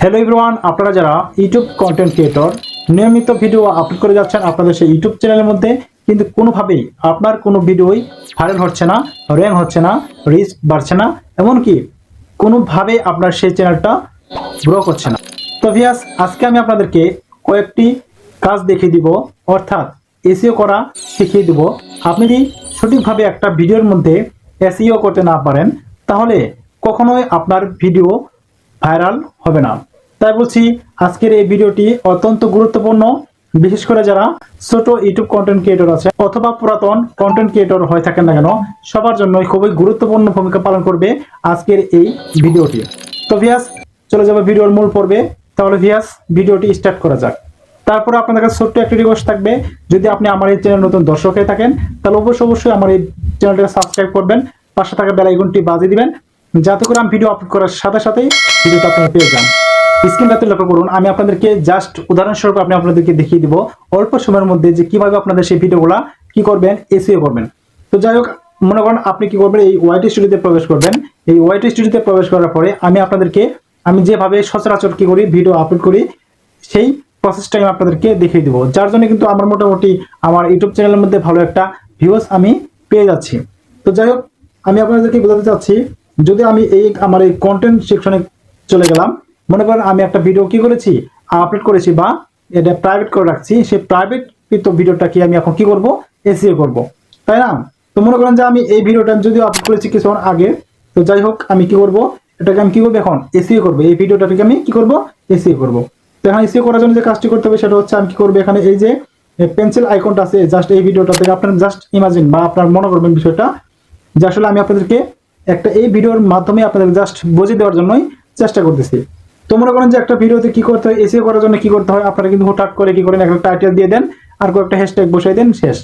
Hello everyone আপনারা যারা YouTube content creator নিয়মিত ভিডিও আপলোড করে যাচ্ছেন আপনাদের সেই ইউটিউব চ্যানেলের মধ্যে, কিন্তু কোনোভাবেই আপনার কোনো ভিডিওই ভাইরাল হচ্ছে না র্যাঙ্ক হচ্ছে না রিচ বাড়ছে না, এমনকি কোনোভাবে আপনার সেই চ্যানেলটা গ্রো করছে না। তো ভিয়াস আজকে আমি আপনাদেরকে কয়েকটি কাজ দেখিয়ে দিব, অর্থাৎ এসিও করা শিখিয়ে দিব। আপনি যদি সঠিকভাবে একটা ভিডিওর মধ্যে এসিও করতে না পারেন, তাহলে কখনোই আপনার ভিডিও ভাইরাল হবে না। তাই বলছি, আজকের এই ভিডিওটি অত্যন্ত গুরুত্বপূর্ণ। বিশেষ করে যারা ছোট ইউটিউব কন্টেন্ট ক্রিয়েটর আছে অথবা পুরাতন কন্টেন্ট ক্রিয়েটর হয়ে থাকেন না কেন, সবার জন্য খুবই গুরুত্বপূর্ণ ভূমিকা পালন করবে আজকের এই ভিডিওটি। তো ভিয়াস, চলে যাবে ভিডিওর মূল পর্বে। তাহলে ভিয়াস, ভিডিওটি স্টার্ট করা যাক। তারপরে আপনাদের কাছে ছোট্ট একটা রিকোয়েস্ট থাকবে। যদি আপনি আমার এই চ্যানেল নতুন দর্শক হয়ে থাকেন, তাহলে অবশ্যই অবশ্যই আমার এই চ্যানেলটাকে সাবস্ক্রাইব করবেন, পাশে থাকা বেল আইকনটি বাজিয়ে দিবেন, যাতে করে আমি ভিডিও আপলোড করার সাথে সাথেই ভিডিওটা আপনারা পেয়ে যান। স্ক্রিনটাতে লক্ষ্য করুন, আমি আপনাদেরকে জাস্ট উদাহরণস্বরূপ আমি আপনাদেরকে দেখিয়ে দিব অল্প সময়ের মধ্যে যে কীভাবে আপনাদের সেই ভিডিওগুলা কি করবেন এসিও করবেন। তো যাই হোক, মনে করেন আপনি কি করবেন, এই ওয়াইটি স্টুডিওতে প্রবেশ করবেন। এই ওয়াইটি স্টুডিওতে প্রবেশ করার পরে আমি আপনাদেরকে, আমি যেভাবে সচরাচর কি করি, ভিডিও আপলোড করি, সেই প্রসেসটা আমি আপনাদেরকে দেখিয়ে দিব। যার জন্য কিন্তু আমার মোটামুটি আমার ইউটিউব চ্যানেলের মধ্যে ভালো একটা ভিউস আমি পেয়ে যাচ্ছি। তো যাই হোক, আমি আপনাদেরকে বোঝাতে চাচ্ছি, যদি আমি এই আমার এই কন্টেন্ট সেকশনে চলে গেলাম মনে করেন আমি একটা ভিডিও কি করেছি? আপলোড করেছি বা এটা প্রাইভেট করে রাখছি, সেই প্রাইভেট কিন্তু ভিডিওটা কি আমি এখন কি করব? এসিও করব। তাই না? তো মনে করেন যে আমি এই ভিডিওটা যদি আপলোড করেছি কিছুক্ষণ আগে, তো যাই হোক, আমি কি করব? এটাকে আমি কি করব এখন? এসিও করব। এই ভিডিওটাকে আমি কি করব? এসিও করব। তো এখন এসিও করার জন্য যে কাজটি করতে হবে সেটা হচ্ছে আমি কি করব এখানে এই যে পেন্সিল আইকনটা আছে জাস্ট এই ভিডিওটা থেকে আপনার জাস্ট ইমাজিন বা আপনার মনে করবেন বিষয়টা, যে আসলে আমি আপনাদেরকে একটা এই ভিডিওর মাধ্যমে আপনাদের জাস্ট বুঝিয়ে দেওয়ার জন্যই চেষ্টা করতেছি। তো মনে করেন যে একটা ভিডিওতে কি করতে হয় এসিও করার জন্য কি করতে হয়, আপনারা কিন্তু হঠাৎ করে কি করেন, একটা টাইটেল দিয়ে দেন, আর কয়েকটা হ্যাশট্যাগ বসাই দেন, শেষ।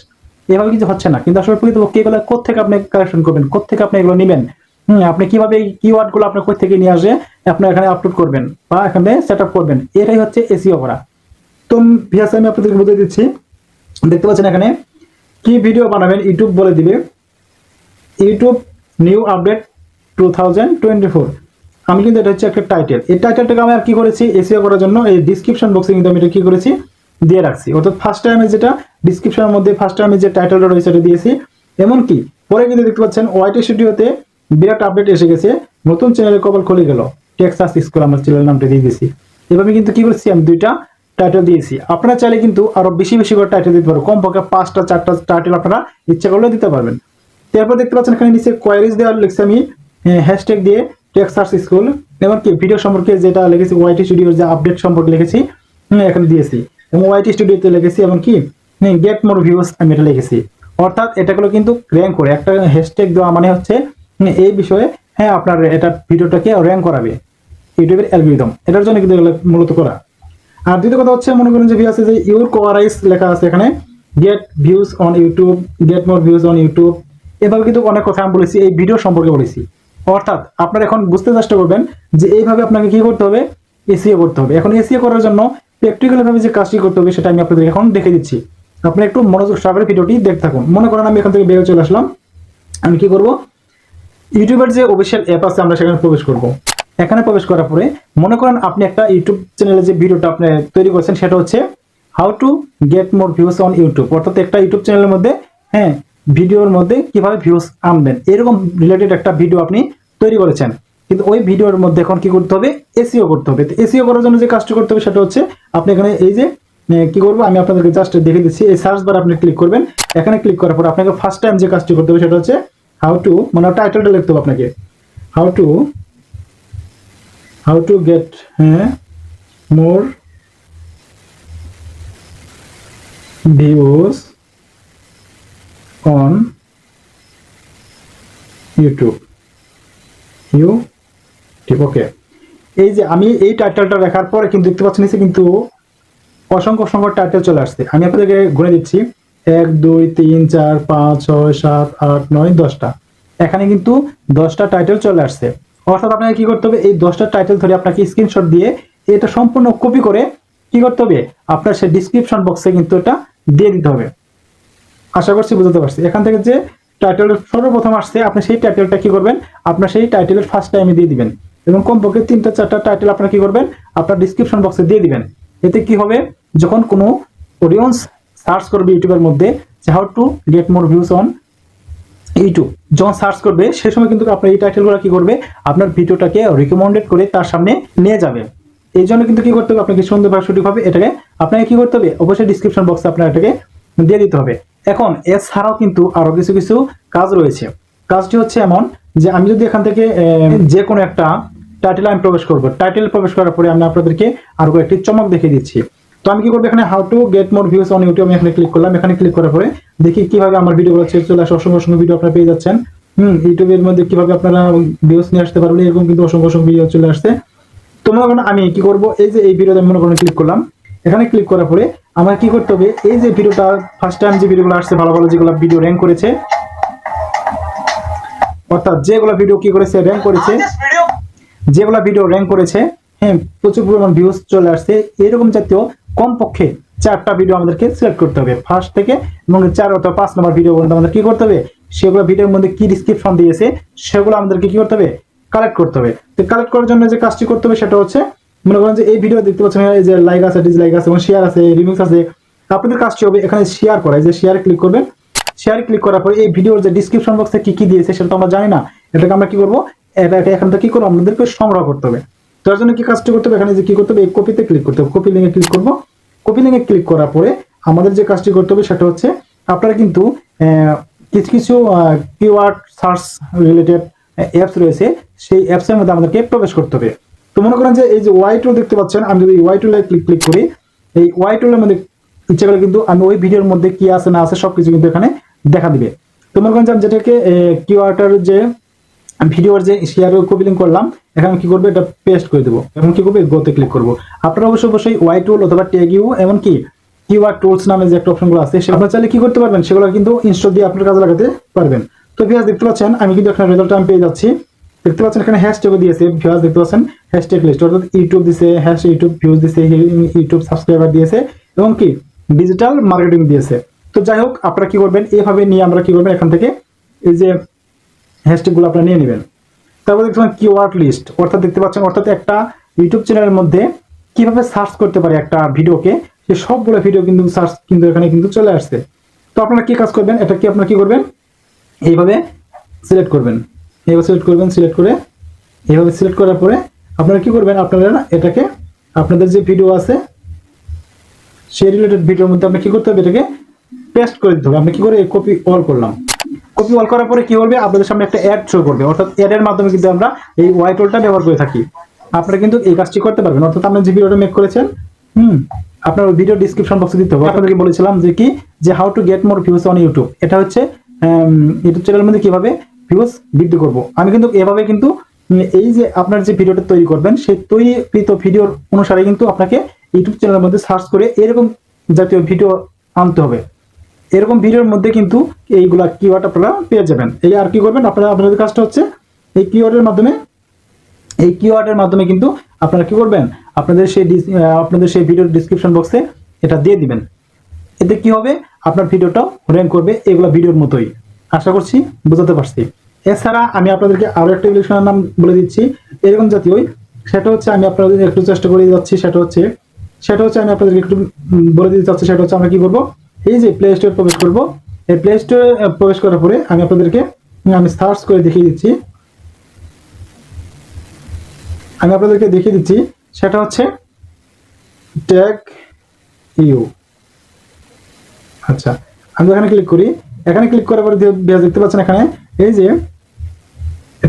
এভাবে কিছু হচ্ছে না। কিন্তু আসলে প্রকৃতপক্ষে এগুলো কোথেকে আপনি কালেকশন করবেন কোথেকে আপনি এগুলো নেবেন? হুম, আপনি কীভাবে এই কিওয়ার্ডগুলো আপনার কোথা থেকে নিয়ে আসে আপনি এখানে আপলোড করবেন বা এখানে সেট আপ করবেন। এটাই হচ্ছে এসিও করা। তো ভিয়াস, আমি আপনাদেরকে বুঝিয়ে দিচ্ছি। দেখতে পাচ্ছেন এখানে, কি ভিডিও বানাবেন ইউটিউব বলে দিবে। YouTube new update two thousand twenty four আমি কিন্তু এটা হচ্ছে একটা টাইটেল এই টাইটেলটাকে আমি আর কি করেছি? এসিও করার জন্য এই ডিসক্রিপশন বক্সে কিন্তু আমি এটা কি করেছি? দিয়ে রাখছি। অর্থাৎ ফার্স্ট টাইমে যেটা ডিসক্রিপশনের মধ্যে ফার্স্ট টাইমে যে টাইটেলটা রয়েছে সেটা দিয়েছি। এমনকি পরে কিন্তু দেখতে পাচ্ছেন ওয়াইটি স্টুডিওতে বিরাট আপডেট এসে গেছে। নতুন চ্যানেলের কপাল খুলে গেল। টেক্সাস স্কুল আমার চ্যানেল নামটা দিয়ে দিয়েছি। এভাবে কিন্তু কি করেছি? আমি দুইটা টাইটেল দিয়েছি। আপনারা চাইলে কিন্তু আরও বেশি বেশি করে টাইটেল দিতে পারবেন কমপক্ষে পাঁচটা, চারটা টাইটেল আপনারা ইচ্ছা করলে দিতে পারবেন। তারপর দেখতে পাচ্ছেন এখানে নিচে কোয়ারিজ দেওয়ার লিখছি আমি হ্যাশট্যাগ দিয়ে। টেক্সাস স্কুল এমনকি ভিডিও সম্পর্কে যেটা লিখেছি ওয়াইটি স্টুডিওর যে আপডেট সম্পর্কে লিখেছি এখানে দিয়েছি। এবং ওয়াইটি স্টুডিওতে লিখেছি এমনকি গেট মোর ভিউস আমি এটা লিখেছি। অর্থাৎ এটাগুলো কিন্তু র্যাঙ্ক করে, একটা হ্যাশট্যাগ দেওয়া মানে হচ্ছে এই বিষয়ে হ্যাঁ আপনার এটা ভিডিওটাকে র্যাঙ্ক করাবে। ইউটিউবের অ্যালগোরিদম এটার জন্য কিন্তু মূলত করা। আর দ্বিতীয় কথা হচ্ছে, মনে করেন যে ভিউ আছে যে ইউর কোয়ারাইস লেখা আছে এখানে get views on YouTube get more views on YouTube এভাবে কিন্তু অনেক কথা আমি বলেছি, এই ভিডিও সম্পর্কে বলেছি। অর্থাৎ আপনারা এখন বুঝতে চেষ্টা করবেন যে এইভাবে আপনাকে কি করতে হবে? এসিও করতে হবে। এখন এসিও করার জন্য প্র্যাকটিক্যাল ভাবে যে কাজটি করতে হবে সেটা আমি আপনাদের এখন দেখে দিচ্ছি। আপনি একটু মনোযোগ সহকারে ভিডিওটি দেখতে থাকুন। মনে করেন আমি এখান থেকে বেরিয়ে চলে আসলাম। আমি কি করব? ইউটিউবের যে অফিসিয়াল অ্যাপ আছে, আমরা সেখানে প্রবেশ করব। এখানে প্রবেশ করার পরে মনে করেন আপনি একটা ইউটিউব চ্যানেলে যে ভিডিওটা আপনি তৈরি করছেন, সেটা হচ্ছে how to get more views on YouTube অর্থাৎ একটা ইউটিউব চ্যানেলের মধ্যে হ্যাঁ ভিডিওর মধ্যে কীভাবে ভিউস আনবেন, এরকম রিলেটেড একটা ভিডিও আপনি তৈরি করেছেন। কিন্তু ওই ভিডিওর মধ্যে এখন কি করতে হবে? এসিও করতে হবে। এসিও করার জন্য যে কাজটা করতে হবে সেটা হচ্ছে, আপনি এখানে এই যে কি করব, আমি আপনাদেরকে জাস্ট দেখে দিচ্ছি। এই সার্চ বার আপনি ক্লিক করবেন। এখানে ক্লিক করার পর আপনাকে ফার্স্ট টাইম যে কাজটি করতে হবে সেটা হচ্ছে হাউ টু মানে টাইটেলটা লিখতে হবে আপনাকে। How to how to get হ্যাঁ more views on YouTube you ঠিক ওকে এই যে আমি এই টাইটেলটা দেখার পরে কিন্তু দেখতে পাচ্ছেন নিচে কিন্তু অসংখ্য অসংখ্য টাইটেল চলে আসছে। আমি আপনাদেরকে গুনে দিচ্ছি। এক, দুই, তিন, চার, পাঁচ, ছয়, সাত, আট, নয়, দশটা। এখানে কিন্তু দশটা টাইটেল চলে আসছে। অর্থাৎ আপনাকে কি করতে হবে? এই দশটা টাইটেল ধরে আপনাকে স্ক্রিনশট দিয়ে এটা সম্পূর্ণ কপি করে কি করতে হবে? আপনার সেই ডিসক্রিপশন বক্সে কিন্তু এটা দিয়ে দিতে হবে। আশা করছি বুঝতে পারছি। এখান থেকে যে টাইটেল সর্বপ্রথম আসছে, আপনি সেই টাইটেলটা কি করবেন? আপনার সেই টাইটেলের ফার্স্ট টাইমে দিয়ে দিবেন। এবং কমপক্ষে তিনটা চারটা টাইটেল আপনার কি করবেন? আপনার ডিসক্রিপশন বক্সে দিয়ে দিবেন। এতে কি হবে? যখন কোনো অডিয়েন্স সার্চ করবে ইউটিউবের মধ্যে how to get more views on YouTube যখন সার্চ করবে, সে সময় কিন্তু আপনার এই টাইটেলগুলো কি করবে? আপনার ভিডিওটাকে রিকমেন্ডেড করে তার সামনে নিয়ে যাবে। এই জন্য কিন্তু কি করতে হবে? আপনাকে সুন্দরভাবে সঠিকভাবে এটাকে, আপনাকে কি করতে হবে? অবশ্যই ডিসক্রিপশন বক্সে আপনার এটাকে দিয়ে দিতে হবে। এখন এছাড়াও কিন্তু আরও কিছু কিছু কাজ রয়েছে। কাজটি হচ্ছে এমন যে আমি যদি এখান থেকে যে কোনো একটা টাইটেল আমি প্রবেশ করব। টাইটেল প্রবেশ করার পরে আমি আপনাদেরকে আরও কয়েকটি চমক দেখিয়ে দিচ্ছি। তো আমি কি করব এখানে how to get more views on YouTube আমি এখানে ক্লিক করলাম। এখানে ক্লিক করার পরে দেখি কীভাবে আমার ভিডিওগুলো চলে আসে। অসংখ্য অসংখ্য ভিডিও আপনারা পেয়ে যাচ্ছেন। হুম ইউটিউবের মধ্যে কীভাবে আপনারা ভিউজ নিয়ে আসতে পারবেন এরকম কিন্তু অসংখ্য অসংখ্য ভিডিও চলে আসছে। তো মনে করেন আমি কি করব? এই যে এই ভিডিওতে মনে করেন ক্লিক করলাম। এখানে ক্লিক করার পরে আমার কি করতে হবে? এই যে ভিডিওটা ফার্স্ট টাইম যে ভিডিওগুলো আসছে, ভালো ভালো যেগুলো ভিডিও র্যাঙ্ক করেছে, অর্থাৎ যেগুলো ভিডিও কি করেছে র্যাঙ্ক করেছে, যেগুলো ভিডিও র্যাঙ্ক করেছে হ্যাঁ প্রচুর পরিমাণ ভিউজ চলে আসছে। এরকম জাতীয় কমপক্ষে চারটা ভিডিও আমাদেরকে সিলেক্ট করতে হবে। ফার্স্ট থেকে এবং চার অথবা পাঁচ নম্বর ভিডিও পর্যন্ত আমাদের কি করতে হবে? সেগুলো ভিডিওর মধ্যে কি ডিসক্রিপশন দিয়েছে, সেগুলো আমাদেরকে কি করতে হবে? কালেক্ট করতে হবে। তো কালেক্ট করার জন্য যে কাজটি করতে হবে সেটা হচ্ছে মনে করেন যে এই ভিডিও দেখতে পাচ্ছেন, এই যে লাইক আছে ডিসলাইক আছে এবং শেয়ার আছে রিমিক্স আছে আপনাদের কাজটি হবে? এখানে শেয়ার করা, এই যে শেয়ার ক্লিক করবেন। শেয়ার ক্লিক করার পরে এই ভিডিওর যে ডিসক্রিপশন বক্সে কি কি দিয়েছে সেটা তো আমরা জানি না। এটাকে আমরা কি করব? এটা এটা এখান থেকে কি করব? আমাদেরকে সংগ্রহ করতে হবে। তার জন্য কি কাজটি করতে হবে? এখানে যে কি করতে হবে? এই কপিতে ক্লিক করতে হবে। কপি লিঙ্কে ক্লিক করব। কপি লিঙ্কে ক্লিক করার পরে আমাদের যে কাজটি করতে হবে সেটা হচ্ছে, আপনারা কিন্তু কিছু কিছু কিওয়ার্ড সার্চ রিলেটেড অ্যাপস রয়েছে। সেই অ্যাপস এর মধ্যে আমাদেরকে প্রবেশ করতে হবে। তো মনে করেন যে এই যে ওয়াই টুল দেখতে পাচ্ছেন, আমি যদি ওয়াই টুলে ক্লিক ক্লিক করি, এই ওয়াই টুলের মধ্যে ইচ্ছে করে কিন্তু আমি ওই ভিডিওর মধ্যে কি আছে না আছে সবকিছু কিন্তু এখানে দেখা দিবে। তো মনে করেন যে আমি যেটাকে কিওয়ার্ডের যে ভিডিওর যে শেয়ার কপি লিঙ্ক করলাম, এখানে কি করব? এটা পেস্ট করে দেবো। এখন কি করব? গোতে ক্লিক করব। আপনারা অবশ্যই অবশ্যই ওয়াই টুল অথবা ট্যাগ ইউ এমনকি কিওয়ার্ড টুলস নামে যে একটা অপশনগুলো আছে, সেগুলো চাইলে কি করতে পারবেন? সেগুলো কিন্তু ইনস্টল দিয়ে আপনার কাজে লাগাতে পারবেন। তো ভিউয়ার্স দেখতে পাচ্ছেন, আমি কিন্তু এখানে রেজাল্ট আমি পেয়ে যাচ্ছি। দেখতে পাচ্ছেন এখানে হ্যাশট্যাগও দিয়েছে ভিউয়ার্স দেখতে পাচ্ছেন হ্যাশট্যাগ লিস্ট অর্থাৎ ইউটিউব দিয়েছে হ্যাশ ইউটিউব ভিউজ দিয়েছে ইউটিউব সাবস্ক্রাইবার দিয়েছে, এবং কি ডিজিটাল মার্কেটিং দিয়েছে। তো যাই হোক, আপনারা কি করবেন এভাবে নিয়ে আমরা কি করবেন এখান থেকে, এই যে হ্যাশট্যাগুলো আপনারা নিয়ে নেবেন। তারপর দেখতে পাচ্ছেন কিওয়ার্ড লিস্ট অর্থাৎ দেখতে পাচ্ছেন, অর্থাৎ একটা ইউটিউব চ্যানেলের মধ্যে কীভাবে সার্চ করতে পারে একটা ভিডিওকে, সে সবগুলো ভিডিও কিন্তু সার্চ কিন্তু এখানে কিন্তু চলে আসছে। তো আপনারা কি কাজ করবেন এটা কি আপনারা কি করবেন, এইভাবে সিলেক্ট করবেন। এইভাবে সিলেক্ট করবেন সিলেক্ট করে। এইভাবে সিলেক্ট করার পরে আপনারা কি করবেন? আপনারা এটাকে, আপনাদের যে ভিডিও আছে, সেই রিলেটেড ভিডিওর মধ্যে আপনি কি করতে হবে? এটাকে পেস্ট করে দিতে হবে। আমি কি করে? কপি অল করলাম। কপি অল করার পরে কি করবে? আপনাদের সামনে একটা অ্যাড শো করবে। অর্থাৎ অ্যাড এর মাধ্যমে কিন্তু আমরা এই হোয়াইট ওলটা ব্যবহার করে থাকি। আপনারা কিন্তু এই কাজটি করতে পারবেন। অর্থাৎ আপনি যে ভিডিওটা মেক করেছেন, হুম, আপনার ভিডিও ডিসক্রিপশন বক্সে দিতে হবে। আপনাদেরকে বলেছিলাম যে কি? যে how to get more views on YouTube এটা হচ্ছে ইউটিউব চ্যানেলের মধ্যে কীভাবে ভিউজ বৃদ্ধি করব। আমি কিন্তু এভাবে কিন্তু এই যে আপনার যে ভিডিওটা তৈরি করবেন, সেই তৈরিকৃত ভিডিওর অনুসারে কিন্তু আপনাকে ইউটিউব চ্যানেলের মধ্যে সার্চ করে এরকম জাতীয় ভিডিও আনতে হবে। এরকম ভিডিওর মধ্যে কিন্তু এইগুলা কিওয়ার্ড আপনারা পেয়ে যাবেন। এই আর কি করবেন? আপনারা, আপনাদের কাজটা হচ্ছে, এই কিওয়ার্ডের মাধ্যমে, এই কিওয়ার্ডের মাধ্যমে কিন্তু আপনারা কি করবেন? আপনাদের সেই আপনাদের সেই ভিডিওর ডিসক্রিপশন বক্সে এটা দিয়ে দিবেন। এতে কি হবে? আপনার ভিডিওটাও র্যাঙ্ক করবে, এগুলা ভিডিওর মতোই। আশা করছি বোঝাতে পারছি। এছাড়া আমি আপনাদেরকে আরও একটা অ্যাপ্লিকেশনের নাম বলে দিচ্ছি, এরকম জাতীয় সেটা হচ্ছে আমি আপনাদের একটু চেষ্টা করে যাচ্ছি, সেটা হচ্ছে সেটা হচ্ছে আমি আপনাদেরকে একটু বলে দিতে চাচ্ছি, সেটা হচ্ছে আমরা কি করব? এই যে প্লে স্টোরে প্রবেশ করব, এই প্লে স্টোরে প্রবেশ করার পরে আমি আপনাদেরকে, আমি সার্চ করে দেখিয়ে দিচ্ছি। আমি আপনাদেরকে দেখিয়ে দিচ্ছি, সেটা হচ্ছে ট্যাগ ইউ আচ্ছা আমি এখানে ক্লিক করি। এখানে ক্লিক করার পরে দেখতে পাচ্ছেন এখানে, এই যে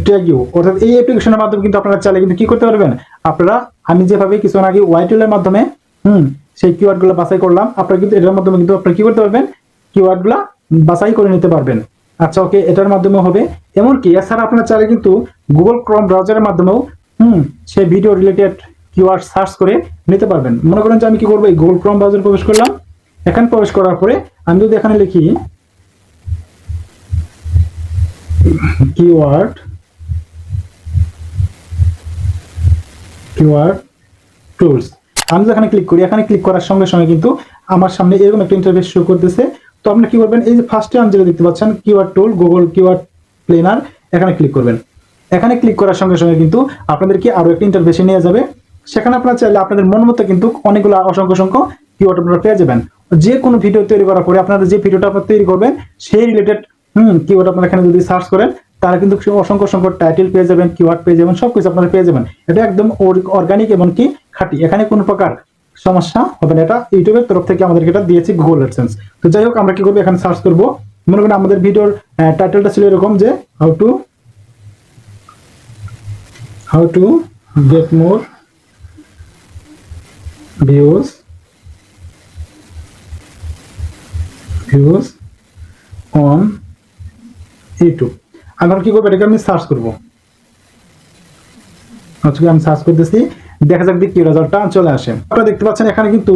ট্যাগ ইউ অর্থাৎ এই অ্যাপ্লিকেশনের মাধ্যমে কিন্তু আপনারা চাইলে কিন্তু কি করতে পারবেন? আপনারা, আমি যেভাবে কিছুক্ষণ আগে ওয়াইটেলের মাধ্যমে, হুম, সেই কিওয়ার্ডগুলো বাছাই করলাম, আপনারা কিন্তু এটার মাধ্যমে কিন্তু আপনারা কি করতে পারবেন? কিওয়ার্ডগুলা বাছাই করে নিতে পারবেন। আচ্ছা ওকে এটার মাধ্যমে হবে। এমনকি এছাড়া আপনারা চাইলে কিন্তু গুগল ক্রোম ব্রাউজারের মাধ্যমেও, হুম, সেই ভিডিও রিলেটেড কিওয়ার্ড সার্চ করে নিতে পারবেন। মনে করেন যে আমি কি করব? এই গুগল ক্রোম ব্রাউজার প্রবেশ করলাম। এখানে প্রবেশ করার পরে আমি যদি এখানে লিখি কিওয়ার্ড কিওয়ার্ড টুলস আমি এখানে ক্লিক করি, এখানে ক্লিক করার সঙ্গে সঙ্গে কিন্তু আমার সামনে এরকম একটা ইন্টারফেস শো করতেছে। তো আপনি কি করবেন, এই যে ফার্স্টে আমি যেটা দেখতে পাচ্ছেন keyword tool Google keyword planner এখানে ক্লিক করবেন। এখানে ক্লিক করার সঙ্গে সঙ্গে কিন্তু আপনাদেরকে আরও একটা ইন্টারভেসে নিয়ে যাবে। সেখানে আপনারা চাইলে আপনাদের মন মতো কিন্তু অনেকগুলো অসংখ্য অসংখ্য কিওয়ার্ড আপনারা পেয়ে যাবেন। যে কোনো ভিডিও তৈরি করার পরে আপনারা যে ভিডিওটা আপনারা তৈরি করবেন, সেই রিলেটেড হুম কিওয়ার্ড আপনারা এখানে যদি সার্চ করেন তারা কিন্তু অসংখ্য অসংখ্য টাইটেল পেয়ে যাবেন কিওয়ার্ড পেয়ে যাবেন, সবকিছু আপনারা পেয়ে যাবেন। এটা একদম অর্গানিক এবং কি খাঁটি। এখানে কোনো প্রকার সমস্যা হবে না। এটা ইউটিউবের তরফ থেকে আমাদেরকে এটা দিয়েছি গুগল অ্যাডসেন্স তো যাই হোক, আমরা কি করব? এখানে সার্চ করব। মনে করেন আমাদের ভিডিওর টাইটেলটা ছিল এরকম যে how to how to get more views views on YouTube. এখন কি করব? এটাকে আমি সার্চ করব। আজকে আমি সার্চ করতেছি। দেখা যাক কি রেজাল্টটা চলে আসে। আপনারা দেখতে পাচ্ছেন এখানে কিন্তু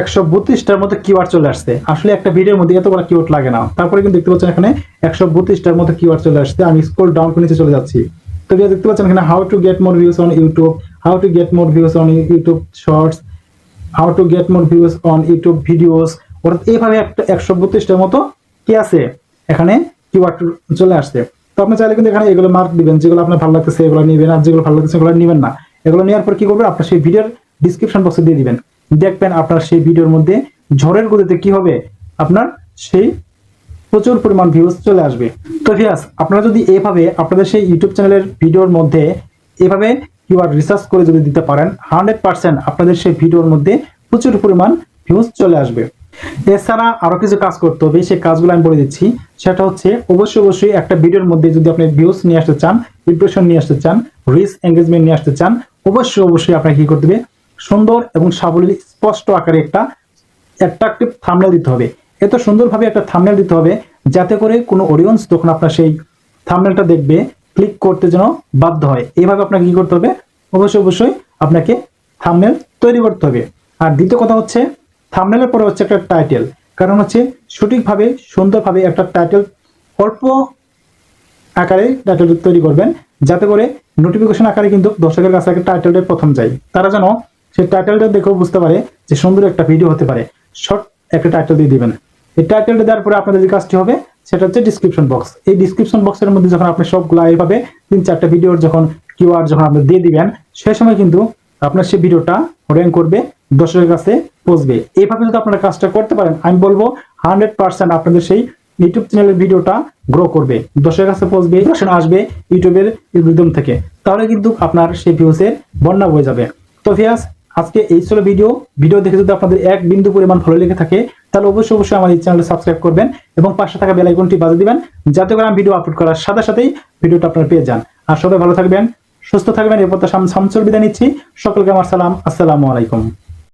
একশো বত্রিশটার মতো কিওয়ার্ড চলে আসছে। আসলে একটা ভিডিওর মধ্যে এত বড় কিওয়ার্ড লাগে না। তারপরে কিন্তু দেখতে পাচ্ছেন এখানে একশো বত্রিশটার মতো কিওয়ার্ড চলে আসছে। আমি স্ক্রল ডাউন করে নিচে চলে যাচ্ছি। তো দেখতে পাচ্ছেন এখানে how to get more views on YouTube how to get more views on YouTube shorts how to get more views on YouTube videos অর্থাৎ এইভাবে একটা একশো বত্রিশটার মতো কি আছে? এখানে কিওয়ার্ড চলে আসছে। তো আপনি চাইলে কিন্তু এখানে এগুলো মার্ক দিবেন, যেগুলো আপনার ভালো লাগতেছে, এগুলো নিবেন, আর যেগুলো ভালো লাগতেছে এগুলো নিবেন না। এগুলো নেওয়ার পর কি করবেন? আপনার সেই ভিডিওর ডিসক্রিপশন বক্সে দিয়ে দিবেন। দেখবেন আপনার সেই ভিডিওর মধ্যে ঝড়ের গতিতে কি হবে? আপনার সেই প্রচুর পরিমাণ ভিউজ চলে আসবে। তো ভিয়াস আপনারা যদি এভাবে আপনাদের সেই ইউটিউব চ্যানেলের ভিডিওর মধ্যে এভাবে কিওয়ার্ড রিসার্চ করে যদি দিতে পারেন হান্ড্রেড পার্সেন্ট আপনাদের সেই ভিডিওর মধ্যে প্রচুর পরিমাণ ভিউজ চলে আসবে। এছাড়া আরও কিছু কাজ করতে হবে, সেই কাজগুলো আমি বলে দিচ্ছি। সেটা হচ্ছে, অবশ্যই অবশ্যই একটা ভিডিওর মধ্যে যদি আপনি ভিউজ নিয়ে আসতে চান ইমপ্রেশন নিয়ে আসতে চান রিস এঙ্গেজমেন্ট নিয়ে আসতে চান, অবশ্যই অবশ্যই আপনাকে কি করতে হবে? সুন্দর এবং সাবলীল, স্পষ্ট আকারে একটা অ্যাট্রাকটিভ থামনেল দিতে হবে। এত সুন্দরভাবে একটা থামনেল দিতে হবে, যাতে করে কোনো অডিয়েন্স তখন আপনার সেই থামনেলটা দেখবে ক্লিক করতে যেন বাধ্য হয়। এইভাবে আপনাকে কি করতে হবে? অবশ্যই অবশ্যই আপনাকে থামনেল তৈরি করতে হবে। আর দ্বিতীয় কথা হচ্ছে থামনেলের পরে হচ্ছে একটা টাইটেল কারণ হচ্ছে সঠিকভাবে, সুন্দরভাবে একটা টাইটেল অল্প আকারে টাইটেল তৈরি করবেন, যাতে করে নোটিফিকেশন আকারে কিন্তু দর্শকের কাছে একটা টাইটেলটা প্রথম যায়। তারা যেন সেই টাইটেলটা দেখেও বুঝতে পারে যে সুন্দর একটা ভিডিও হতে পারে। শর্ট একটা টাইটেল দিয়ে দিবেন। এই টাইটেলটা দেওয়ার পরে আপনাদের যে কাজটি হবে, সেটা হচ্ছে ডিসক্রিপশন বক্স এই ডিসক্রিপশন বক্সের মধ্যে যখন আপনি সবগুলো এইভাবে তিন চারটা ভিডিওর যখন কিউআর যখন আপনি দিয়ে দিবেন সেই সময় কিন্তু আপনার সেই ভিডিওটা র্যাঙ্ক করবে। দর্শকের কাছে পৌঁছবে। এইভাবে যদি আপনারা কাজটা করতে পারেন, আমি বলব হান্ড্রেড পার্সেন্ট আপনাদের সেই ইউটিউব চ্যানেলের ভিডিওটা গ্রো করবে। দর্শকের কাছে পৌঁছবে, দর্শন আসবে ইউটিউবের ইউটিউব থেকে। তাহলে কিন্তু আপনার সেই ভিউসের বন্যা হয়ে যাবে। তো ভিয়াস আজকে এই ছিল ভিডিও ভিডিও দেখে যদি আপনাদের এক বিন্দু পরিমাণ ভালো লেগে থাকে, তাহলে অবশ্যই অবশ্যই আমার এই চ্যানেলে সাবস্ক্রাইব করবেন এবং পাশে থাকা বেল আইকনটি বাজে দিবেন, যাতে করে আমি ভিডিও আপলোড করার সাথে সাথেই ভিডিওটা আপনারা পেয়ে যান। আর সবাই ভালো থাকবেন, সুস্থ থাকবেন এরপর তো শামসুল বিদায় নিচ্ছি। সকলকে আমার সালাম। আসসালামু আলাইকুম।